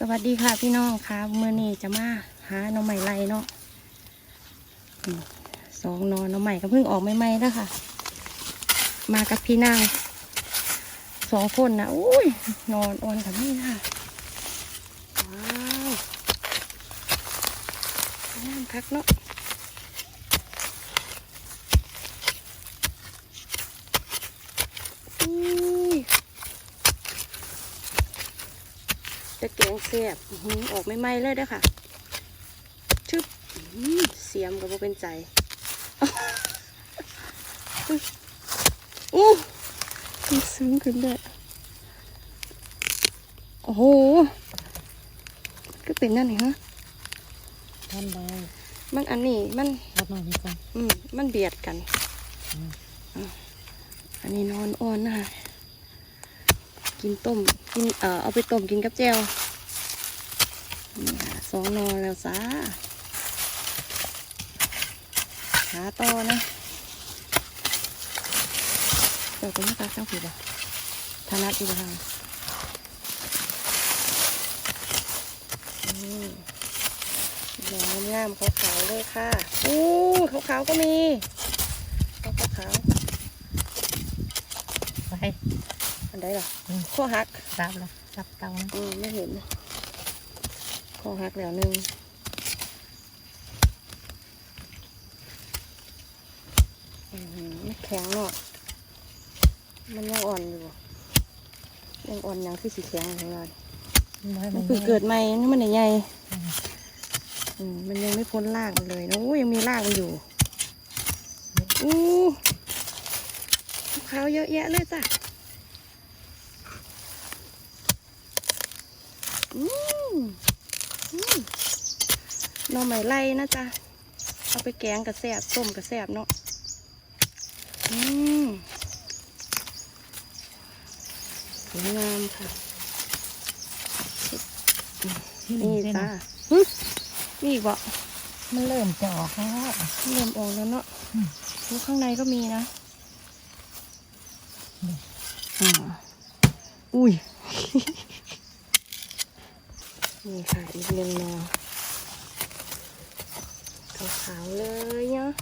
สวัสดีค่ะพี่น้องค่ะเมื่อนี้จะมาหาน้องใหม่ไรเนาะสองนอนน้องใหม่ก็เพิ่งออกใหม่ๆแล้วค่ะ มากับพี่นางสองคนนะอุ้ยนอนอ่อนกับนี่ค่ะว้าวน้ำพักเนาะอุ้ย จะ แกงแซ่บอื้อหือออกไม่ไหม้เลยเด้อค่ะชึบอื้อหือเสียมกับว่าเป็นใจอู้มันซึ้งขึ้นเลยโอ้โหก็เป็นนั่นนี่ฮะทำได้มันอันนี้มันรับมาดีกว่าอืมมันเบียดกันอืมอะอันนี้นอนอ่อนนะคะกินต้มกินเอ่อเอาไปต้มกินกับแจ่ว นี่ค่ะสองนอนแล้วจ้าหาต่อนะเจ้าก็ไม่ตักเจ้าผิดอะธนัดอยู่ทางนี่ดอกงามๆขาวๆเลยค่ะอู้ขาวๆก็มีเอาขาวไปๆอันใดล่ะอืมข้อหักรับละรับเตานะอืมไม่เห็น ข้อหักแล้วหนึ่งอื้อหือมันแข็งเนาะ มันยังอ่อนอยู่ ยังอ่อนยังคือสีแข็งอยู่เลยน้อยมัมันนเพิ่งเกิดใหม่นี่มันใหญ่อืมๆอืมมันยังไม่พ้นรากมันเลยนะโอ้ยยังมีรากมันอยู่อู้ขาวๆเยอะแยะเลยจ้ะอืมอืม หน่อไม้ไล่นะจ๊ะ เอาไปแกงกระแสบต้มกระแสบเนาะอืมสวยงามค่ะ นี่จ้าหึนี่อีกบ่มันเริ่มจะออกแล้วเริ่มออกแล้วเนาะอืมดูข้างในก็มีนะอืมอ่าอุ้ย นี่ค่ะอีกหนึ่งหนอขาวๆเลยเนาะ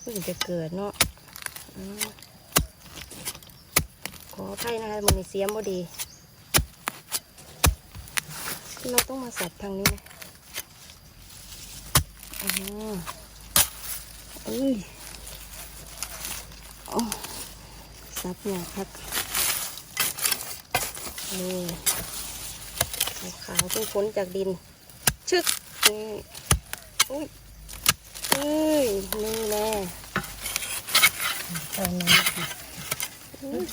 เพิ่งจะเกิดเนาะขออภัยนะคะมันเสียมบ่ดี เราต้องมาสับทางนี้นะอ๋อเอ้ยอ๋อ สับอย่างครับนี่ขาวๆเพิ่งพ้นจากดิน ชึกนี่อุ้ยเอ้ยนี่แน่ตอนนี้อุ้ย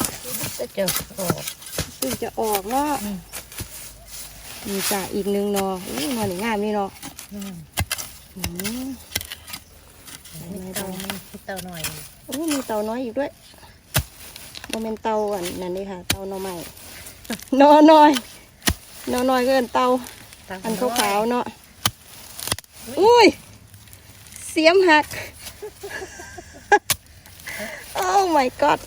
จะเจอออกเพิ่งจะออกเนาะอืมมีจ่าอีกหนึ่งเนาะอุ้ยนอนงามนี่เนาะอืมอืมเตาไม่เตาหน่อยโอ้มีเต่าน้อยอีกด้วย โมเมนเต่าอันนั่นนี่ค่ะ เต่าหนอใหม่นอน้อยนอน้อยก็เป็นเต่าอันขาวๆเนาะอุ้ย เสียมหัก โอ้ my god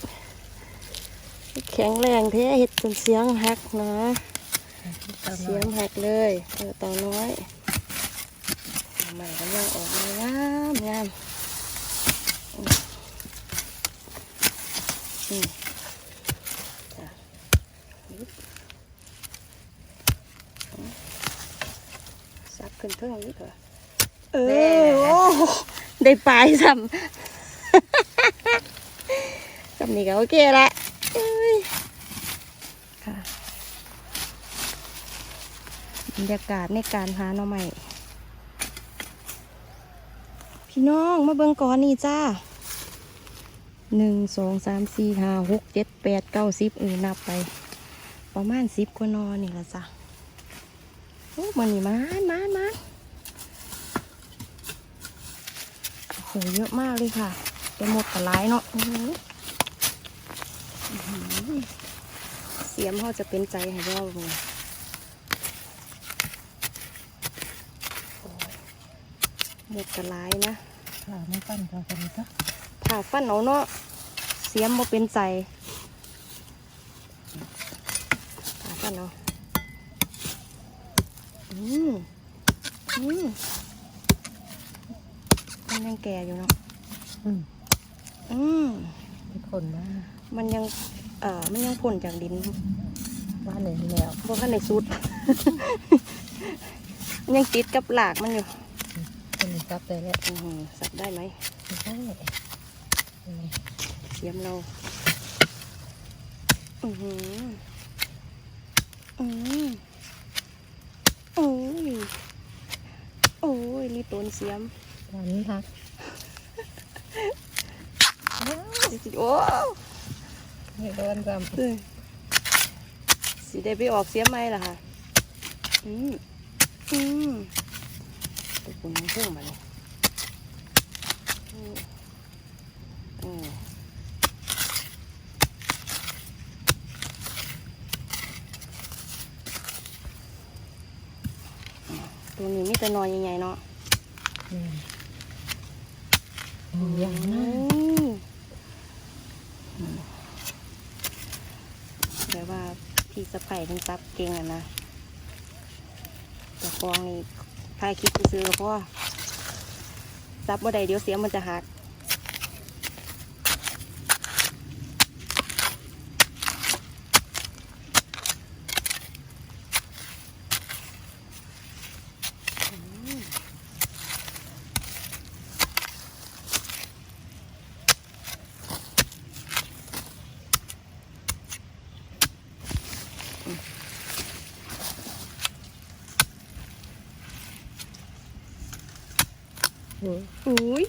แข็งแรงแท้เห็ดจนเสียงหักนะเตาหเสีน่อยยมหักเลยเออเต่าน้อยใหม่กำลังออกมางามงามอืมอืมจ้ะซับ ขึ้นเท่านี้เถอะเออโอ้ได้ปลายซ้ำซ้ำนี่ก็โอเคละเอ้ยค่ะบรรยากาศในการหาหน่อใหม่พี่น้องมาเบิ่งก่อนนี่จ้าหนึ่งสองสามสี่ห้าหกเจ็ดแปดเก้าสิบเออนับไป ประมาณสิบกว่านอนนี่ละจ้ะ โอ้มันนี่มานมานมานโอ้โหเยอะมากเลยค่ะเป็นหมดกระไรเนาะอื้อหืออื้อหือเสียมเขาจะเป็นใจให้เราเลยโอ้ยหมดกระไรนะข้าวไม่ปั้นข้าวคนนี้ก็ผ่าฟันเอาเนาะสียมบ่เป็นใส่หากันเนาะอืมอื มมันยังแก่อยู่เนาะอืมอืมเป็นคนมากมันยัง เอ่อ มันยังพ่นจากดินบ้านไหนแล้วบ่ทันในสุดมันยังติดกับหลากมันอยู่คนนี้จับได้แล้วอือหือสับได้ไหมไม่ใช่อืมเสียมเรา อือหืออืมโอ้ย โอ้ยรีบโดนเสียมร้านนี้ค่ะโอ้ไม่โดนจเอ้ยสีได้ไปออกเสียมไหมล่ะค่ะอืมอืมตัวคุณยังเพิ่งมาเลยอืมอืม ตัวนี้มีแต่นอยใหญ่ๆเนาะำอืมอืมใหญ่มากอืมแบบว่าพี่สะไผ่ทั้งซับเก่งอะนะแต่ฟองนี่พายคลิปไปซื้อเพราะว่าซับบ่ได้เดี๋ยวเสียงมันจะหัก อืมอุ้ย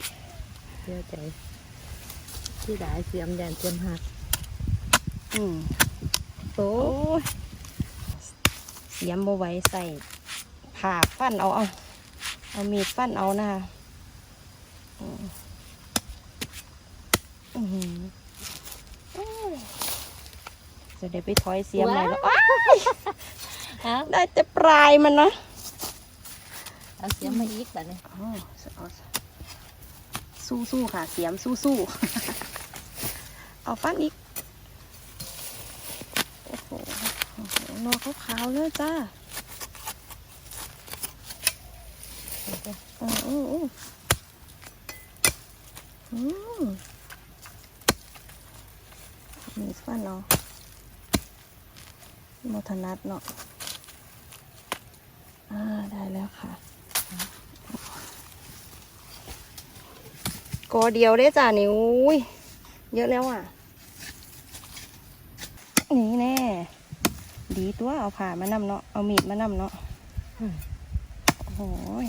เสียใจที่ได้เสียมแดนเตรียมหักอืมโต๊โอ้ยเสียมบ่ไหว้ใส่ผ่าฟันเอาเอาเอามีดฟันเอานะคะอืมอื้อหือโอ้ยจะได้ไปถอยเสียมไหนแล้วอ้าวฮะได้แต่ปลายมันเนาะ เอาเสียมมาอีกแบบนี้อ๋อเอาสู้สู้ๆค่ะ เสียมสู้สู้ๆเอาฟันอีก โอ้โหโอ้โหนอขาวๆเลยจ้าโอ้โอ้โอ้อืมมีฟันเนาะโมถนัดเนาะอ่า ได้แล้วค่ะ กอเดียวได้จ้านี่อุ้ยเยอะแล้วอะ นี่แน่ ดีตัวเอาผ่ามานำเนาะ เอามีดมานำเนาะอืมโอ้โหย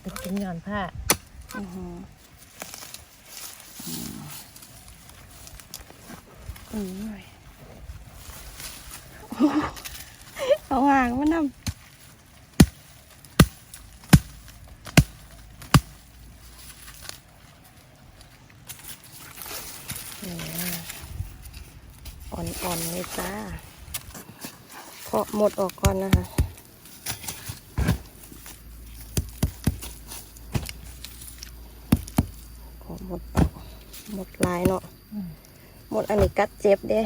เป็นกินงานผ้าอื้อหืออืมอืมหน่อยเอาห่างมานำนี่อ่อนๆเลยจ้า เพาะหมดออกก่อนนะคะขอหมดออกหมดลายเนาะอืมหมดอันนี้กัดเจ็บเด้